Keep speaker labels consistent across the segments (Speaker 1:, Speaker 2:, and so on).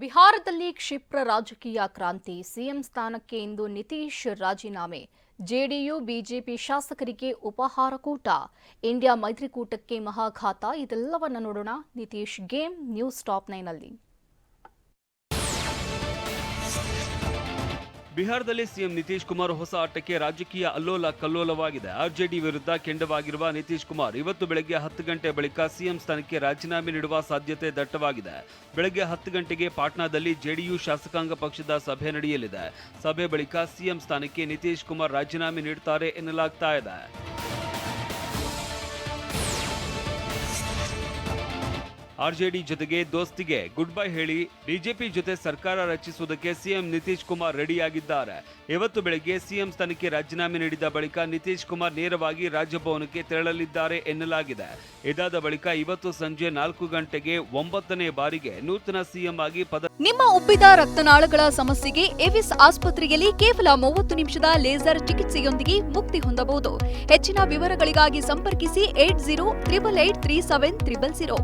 Speaker 1: ಬಿಹಾರದಲ್ಲಿ ಕ್ಷಿಪ್ರ ರಾಜಕೀಯ ಕ್ರಾಂತಿ. ಸಿಎಂ ಸ್ಥಾನಕ್ಕೆ ಇಂದು ನಿತೀಶ್ ರಾಜೀನಾಮೆ. ಜೆಡಿಯು, ಬಿಜೆಪಿ ಶಾಸಕರಿಗೆ ಉಪಹಾರ ಕೂಟ. ಇಂಡಿಯಾ ಮೈತ್ರಿಕೂಟಕ್ಕೆ ಮಹಾಘಾತ. ಇದೆಲ್ಲವನ್ನ ನೋಡೋಣ. ನಿತೀಶ್ ಗೇಮ್ ನ್ಯೂಸ್ ಟಾಪ್ ನೈನಲ್ಲಿ
Speaker 2: ಬಿಹಾರದಲ್ಲಿ ಸಿಎಂ ನಿತೀಶ್ ಕುಮಾರ್ ಹೊಸ ಆಟಕ್ಕೆ ರಾಜಕೀಯ ಅಲ್ಲೋಲ ಕಲ್ಲೋಲವಾಗಿದೆ. ಆರ್ಜೆಡಿ ವಿರುದ್ಧ ಕೆಂಡವಾಗಿರುವ ನಿತೀಶ್ ಕುಮಾರ್ ಇವತ್ತು ಬೆಳಗ್ಗೆ ಹತ್ತು ಗಂಟೆ ಬಳಿಕ ಸಿಎಂ ಸ್ಥಾನಕ್ಕೆ ರಾಜೀನಾಮೆ ನೀಡುವ ಸಾಧ್ಯತೆ ದಟ್ಟವಾಗಿದೆ. ಬೆಳಗ್ಗೆ ಹತ್ತು ಗಂಟೆಗೆ ಪಾಟ್ನಾದಲ್ಲಿ ಜೆಡಿಯು ಶಾಸಕಾಂಗ ಪಕ್ಷದ ಸಭೆ ನಡೆಯಲಿದೆ. ಸಭೆ ಬಳಿಕ ಸಿಎಂ ಸ್ಥಾನಕ್ಕೆ ನಿತೀಶ್ ಕುಮಾರ್ ರಾಜೀನಾಮೆ ನೀಡುತ್ತಾರೆ ಎನ್ನಲಾಗ್ತಾ ಇದೆ. ಆರ್ಜೆಡಿ ಜೊತೆಗೆ ದೋಸ್ತಿಗೆ ಗುಡ್ ಬೈ ಹೇಳಿ ಬಿಜೆಪಿ ಜೊತೆ ಸರ್ಕಾರ ರಚಿಸುವುದಕ್ಕೆ ಸಿಎಂ ನಿತೀಶ್ ಕುಮಾರ್ ರೆಡಿಯಾಗಿದ್ದಾರೆ. ಇವತ್ತು ಬೆಳಗ್ಗೆ ಸಿಎಂ ಸ್ಥಾನಕ್ಕೆ ರಾಜೀನಾಮೆ ನೀಡಿದ ಬಳಿಕ ನಿತೀಶ್ ಕುಮಾರ್ ನೇರವಾಗಿ ರಾಜಭವನಕ್ಕೆ ತೆರಳಲಿದ್ದಾರೆ ಎನ್ನಲಾಗಿದೆ. ಇದಾದ ಬಳಿಕ ಇವತ್ತು ಸಂಜೆ ನಾಲ್ಕು ಗಂಟೆಗೆ ಒಂಬತ್ತನೇ ಬಾರಿಗೆ ನೂತನ ಸಿಎಂ ಆಗಿ ಪದ
Speaker 3: ನಿಮ್ಮ ಉಬ್ಬಿದ ರಕ್ತನಾಳಗಳ ಸಮಸ್ಯೆಗೆ ಎವಿಸ್ ಆಸ್ಪತ್ರೆಯಲ್ಲಿ ಕೇವಲ ಮೂವತ್ತು ನಿಮಿಷದ ಲೇಸರ್ ಚಿಕಿತ್ಸೆಯೊಂದಿಗೆ ಮುಕ್ತಿ ಹೊಂದಬಹುದು. ಹೆಚ್ಚಿನ ವಿವರಗಳಿಗಾಗಿ ಸಂಪರ್ಕಿಸಿ eight zero triple eight three seven triple zero.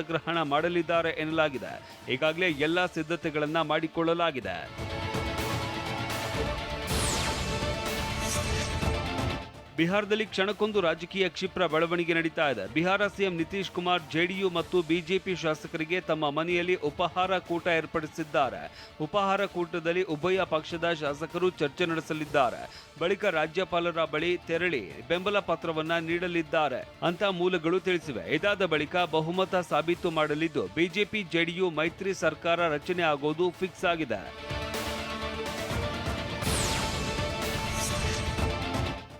Speaker 2: ಗ್ರಹಣ ಮಾಡಲಿದ್ದಾರೆ ಎನ್ನಲಾಗಿದೆ. ಈಗಾಗಲೇ ಎಲ್ಲ ಸಿದ್ಧತೆಗಳನ್ನು ಮಾಡಿಕೊಳ್ಳಲಾಗಿದೆ. ಬಿಹಾರದಲ್ಲಿ ಕ್ಷಣಕ್ಕೊಂದು ರಾಜಕೀಯ ಕ್ಷಿಪ್ರ ಬೆಳವಣಿಗೆ ನಡೀತಾ ಇದೆ. ಬಿಹಾರ ಸಿಎಂ ನಿತೀಶ್ ಕುಮಾರ್, ಜೆಡಿಯು ಮತ್ತು ಬಿಜೆಪಿ ಶಾಸಕರಿಗೆ ತಮ್ಮ ಮನೆಯಲ್ಲಿ ಉಪಹಾರ ಕೂಟ ಏರ್ಪಡಿಸಿದ್ದಾರೆ. ಉಪಹಾರ ಕೂಟದಲ್ಲಿ ಉಭಯ ಪಕ್ಷದ ಶಾಸಕರು ಚರ್ಚೆ ನಡೆಸಲಿದ್ದಾರೆ. ಬಳಿಕ ರಾಜ್ಯಪಾಲರ ಬಳಿ ತೆರಳಿ ಬೆಂಬಲ ಪತ್ರವನ್ನ ನೀಡಲಿದ್ದಾರೆ ಅಂತ ಮೂಲಗಳು ತಿಳಿಸಿವೆ. ಇದಾದ ಬಳಿಕ ಬಹುಮತ ಸಾಬೀತು ಮಾಡಲಿದ್ದು, ಬಿಜೆಪಿ, ಜೆಡಿಯು ಮೈತ್ರಿ ಸರ್ಕಾರ ರಚನೆ ಆಗೋದು ಫಿಕ್ಸ್ ಆಗಿದೆ.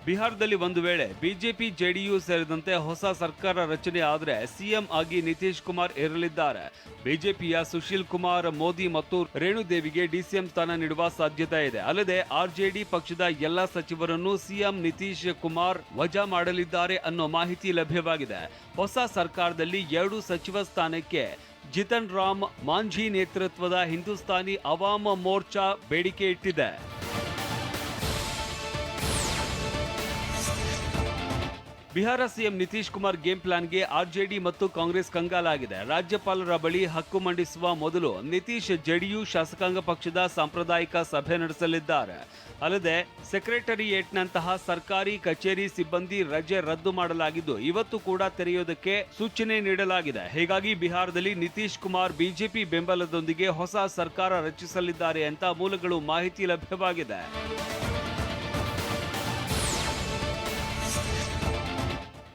Speaker 2: ಬಿಹಾರದಲ್ಲಿ ಒಂದು ವೇಳೆ ಬಿಜೆಪಿ, ಜೆಡಿಯು ಸೇರಿದಂತೆ ಹೊಸ ಸರ್ಕಾರ ರಚನೆ ಆದರೆ ಸಿಎಂ ಆಗಿ ನಿತೀಶ್ ಕುಮಾರ್ ಇರಲಿದ್ದಾರೆ. ಬಿಜೆಪಿಯ ಸುಶೀಲ್ ಕುಮಾರ್, ಮೋದಿ ಮತ್ತು ರೇಣುದೇವಿಗೆ ಡಿಸಿಎಂ ಸ್ಥಾನ ನೀಡುವ ಸಾಧ್ಯತೆ ಇದೆ. ಅಲ್ಲದೆ ಆರ್ಜೆಡಿ ಪಕ್ಷದ ಎಲ್ಲ ಸಚಿವರನ್ನು ಸಿಎಂ ನಿತೀಶ್ ಕುಮಾರ್ ವಜಾ ಮಾಡಲಿದ್ದಾರೆ ಅನ್ನೋ ಮಾಹಿತಿ ಲಭ್ಯವಾಗಿದೆ. ಹೊಸ ಸರ್ಕಾರದಲ್ಲಿ ಎರಡು ಸಚಿವ ಸ್ಥಾನಕ್ಕೆ ಜಿತನ್ ರಾಮ್ ಮಾಂಝಿ ನೇತೃತ್ವದ ಹಿಂದೂಸ್ತಾನಿ ಅವಾಮ ಮೋರ್ಚಾ ಬೇಡಿಕೆ ಇಟ್ಟಿದೆ. ಬಿಹಾರ ಸಿಎಂ ನಿತೀಶ್ ಕುಮಾರ್ ಗೇಮ್ ಪ್ಲಾನ್ಗೆ ಆರ್ಜೆಡಿ ಮತ್ತು ಕಾಂಗ್ರೆಸ್ ಕಂಗಾಲಾಗಿದೆ. ರಾಜ್ಯಪಾಲರ ಬಳಿ ಹಕ್ಕು ಮಂಡಿಸುವ ಮೊದಲು ನಿತೀಶ್ ಜೆಡಿಯು ಶಾಸಕಾಂಗ ಪಕ್ಷದ ಸಾಂಪ್ರದಾಯಿಕ ಸಭೆ ನಡೆಸಲಿದ್ದಾರೆ. ಅಲ್ಲದೆ ಸೆಕ್ರೆಟರಿಯೇಟ್ನಂತಹ ಸರ್ಕಾರಿ ಕಚೇರಿ ಸಿಬ್ಬಂದಿ ರಜೆ ರದ್ದು ಮಾಡಲಾಗಿದ್ದು, ಇವತ್ತು ಕೂಡ ತೆರೆಯೋದಕ್ಕೆ ಸೂಚನೆ ನೀಡಲಾಗಿದೆ. ಹೀಗಾಗಿ ಬಿಹಾರದಲ್ಲಿ ನಿತೀಶ್ ಕುಮಾರ್ ಬಿಜೆಪಿ ಬೆಂಬಲದೊಂದಿಗೆ ಹೊಸ ಸರ್ಕಾರ ರಚಿಸಲಿದ್ದಾರೆ ಅಂತ ಮೂಲಗಳು ಮಾಹಿತಿ ಲಭ್ಯವಾಗಿದೆ.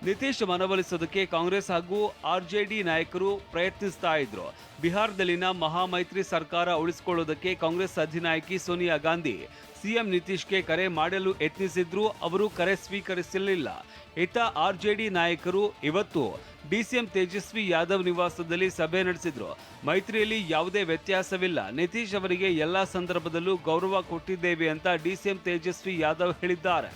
Speaker 2: ನಿತೀಶ್ ಮನವೊಲಿಸೋದಕ್ಕೆ ಕಾಂಗ್ರೆಸ್ ಹಾಗೂ ಆರ್ಜೆಡಿ ನಾಯಕರು ಪ್ರಯತ್ನಿಸ್ತಾ ಇದ್ರು. ಬಿಹಾರದಲ್ಲಿನ ಮಹಾಮೈತ್ರಿ ಸರ್ಕಾರ ಉಳಿಸಿಕೊಳ್ಳೋದಕ್ಕೆ ಕಾಂಗ್ರೆಸ್ ಅಧಿನಾಯಕಿ ಸೋನಿಯಾ ಗಾಂಧಿ. ಸಿಎಂ ನಿತೀಶ್ಗೆ ಕರೆ ಮಾಡಲು ಯತ್ನಿಸಿದ್ರು, ಅವರು ಕರೆ ಸ್ವೀಕರಿಸಲಿಲ್ಲ. ಇತ್ತ ಆರ್ಜೆಡಿ ನಾಯಕರು ಇವತ್ತು ಡಿಸಿಎಂ ತೇಜಸ್ವಿ ಯಾದವ್ ನಿವಾಸದಲ್ಲಿ ಸಭೆ ನಡೆಸಿದ್ರು. ಮೈತ್ರಿಯಲ್ಲಿ ಯಾವುದೇ ವ್ಯತ್ಯಾಸವಿಲ್ಲ. ನಿತೀಶ್ ಅವರಿಗೆ ಎಲ್ಲ ಸಂದರ್ಭದಲ್ಲೂ ಗೌರವ ಕೊಟ್ಟಿದ್ದೇವೆ ಅಂತ ಡಿಸಿಎಂ ತೇಜಸ್ವಿ ಯಾದವ್ ಹೇಳಿದ್ದಾರೆ.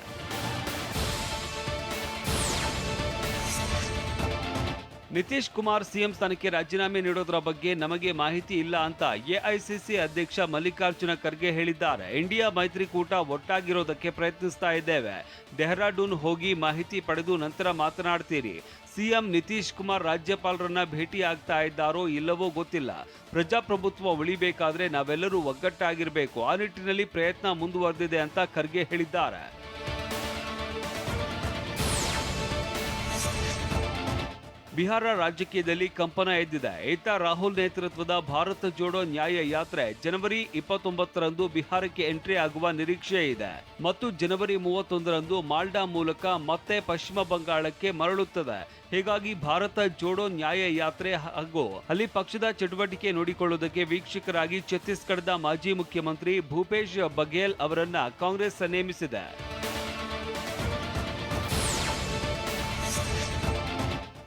Speaker 2: ನಿತೀಶ್ ಕುಮಾರ್ ಸಿಎಂ ಸ್ಥಾನಕ್ಕೆ ರಾಜೀನಾಮೆ ನೀಡೋದರ ಬಗ್ಗೆ ನಮಗೆ ಮಾಹಿತಿ ಇಲ್ಲ ಅಂತ ಎಐಸಿಸಿ ಅಧ್ಯಕ್ಷ ಮಲ್ಲಿಕಾರ್ಜುನ ಖರ್ಗೆ ಹೇಳಿದ್ದಾರೆ. ಇಂಡಿಯಾ ಮೈತ್ರಿಕೂಟ ಒಟ್ಟಾಗಿರೋದಕ್ಕೆ ಪ್ರಯತ್ನಿಸ್ತಾ ಇದ್ದೇವೆ. ಡೆಹ್ರಾಡೂನ್ ಹೋಗಿ ಮಾಹಿತಿ ಪಡೆದು ನಂತರ ಮಾತನಾಡ್ತೀರಿ. ಸಿಎಂ ನಿತೀಶ್ ಕುಮಾರ್ ರಾಜ್ಯಪಾಲರನ್ನ ಭೇಟಿ ಆಗ್ತಾ ಇದ್ದಾರೋ ಇಲ್ಲವೋ ಗೊತ್ತಿಲ್ಲ. ಪ್ರಜಾಪ್ರಭುತ್ವ ಉಳಿಬೇಕಾದ್ರೆ ನಾವೆಲ್ಲರೂ ಒಗ್ಗಟ್ಟಾಗಿರಬೇಕು. ಆ ನಿಟ್ಟಿನಲ್ಲಿ ಪ್ರಯತ್ನ ಮುಂದುವರೆದಿದೆ ಅಂತ ಖರ್ಗೆ ಹೇಳಿದ್ದಾರೆ. ಬಿಹಾರ ರಾಜಕೀಯದಲ್ಲಿ ಕಂಪನ ಎದ್ದಿದೆ. ಇತ್ತ ರಾಹುಲ್ ನೇತೃತ್ವದ ಭಾರತ ಜೋಡೋ ನ್ಯಾಯ ಯಾತ್ರೆ ಜನವರಿ ಇಪ್ಪತ್ತೊಂಬತ್ತರಂದು ಬಿಹಾರಕ್ಕೆ ಎಂಟ್ರಿ ಆಗುವ ನಿರೀಕ್ಷೆ ಇದೆ. ಮತ್ತು ಜನವರಿ ಮೂವತ್ತೊಂದರಂದು ಮಾಲ್ಡಾ ಮೂಲಕ ಮತ್ತೆ ಪಶ್ಚಿಮ ಬಂಗಾಳಕ್ಕೆ ಮರಳುತ್ತದೆ. ಹೀಗಾಗಿ ಭಾರತ ಜೋಡೋ ನ್ಯಾಯ ಯಾತ್ರೆ ಹಾಗೂ ಅಲ್ಲಿ ಪಕ್ಷದ ಚಟುವಟಿಕೆ ನೋಡಿಕೊಳ್ಳುವುದಕ್ಕೆ ವೀಕ್ಷಕರಾಗಿ ಛತ್ತೀಸ್ಗಢದ ಮಾಜಿ ಮುಖ್ಯಮಂತ್ರಿ ಭೂಪೇಶ್ ಬಘೇಲ್ ಅವರನ್ನ ಕಾಂಗ್ರೆಸ್ ನೇಮಿಸಿದೆ.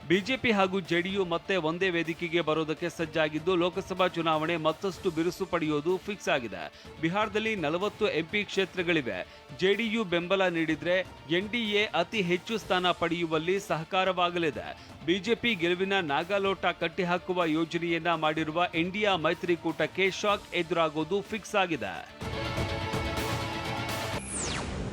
Speaker 2: ಬಿಜೆಪಿ ಹಾಗೂ ಜೆಡಿಯು ಮತ್ತೆ ಒಂದೇ ವೇದಿಕೆಗೆ ಬರೋದಕ್ಕೆ ಸಜ್ಜಾಗಿದ್ದು ಲೋಕಸಭಾ ಚುನಾವಣೆ ಮತ್ತಷ್ಟು ಬಿರುಸು ಪಡೆಯೋದು ಫಿಕ್ಸ್ ಆಗಿದೆ. ಬಿಹಾರದಲ್ಲಿ ನಲವತ್ತು ಎಂಪಿ ಕ್ಷೇತ್ರಗಳಿವೆ. ಜೆಡಿಯು ಬೆಂಬಲ ನೀಡಿದ್ರೆ ಎನ್ಡಿಎ ಅತಿ ಹೆಚ್ಚು ಸ್ಥಾನ ಪಡೆಯುವಲ್ಲಿ ಸಹಕಾರವಾಗಲಿದೆ. ಬಿಜೆಪಿ ಗೆಲುವಿನ ನಾಗಾಲೋಟ ಕಟ್ಟಿಹಾಕುವ ಯೋಜನೆಯನ್ನ ಮಾಡಿರುವ ಇಂಡಿಯಾ ಮೈತ್ರಿಕೂಟಕ್ಕೆ ಶಾಕ್ ಎದುರಾಗೋದು ಫಿಕ್ಸ್ ಆಗಿದೆ.